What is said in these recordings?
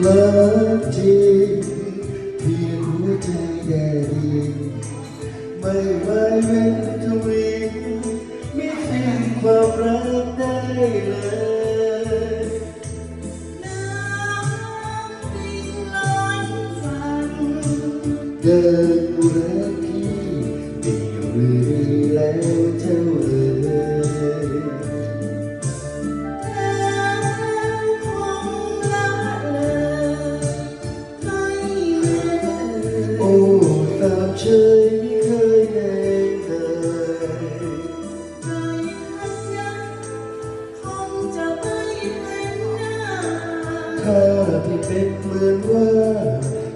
เลิฟที่เพียงหัวใจแด่ดีไม่ว่าเว้นทวีไม่เพียงความรักได้เลยน้ำปิงลอยฟันเดินกูรักพี่เดียวเลยแล้วเธอาพี่เป็นเหมือนว่า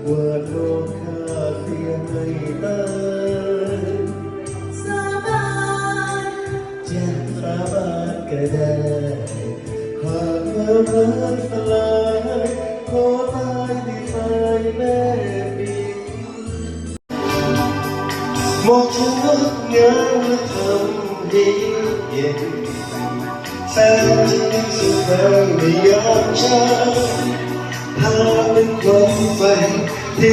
ว่าโลกข้าเสียไม่ตายสาบานจะสาบานก็ได้หากความรักสลายขอตายที่ไฟแม่ปิดหมอกฉันงดงามและทำให้เย็นแสนจะสุดท้ายในยามเช้า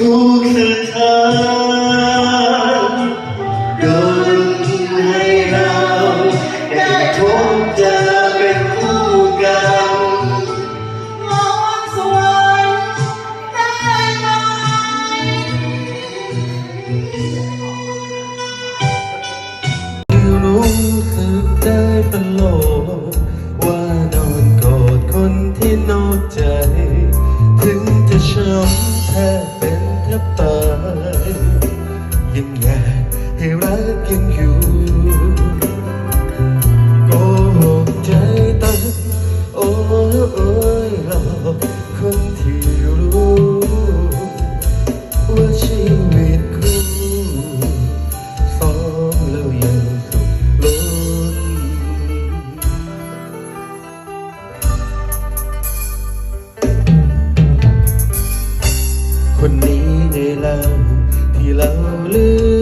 clamam กันอยู่โกหกใจตั้งโอ้ยหลอกคนที่รู้ว่าชีวิตคู่สองแล้วยังสุขล้คนนี้ในเราที่เราลืม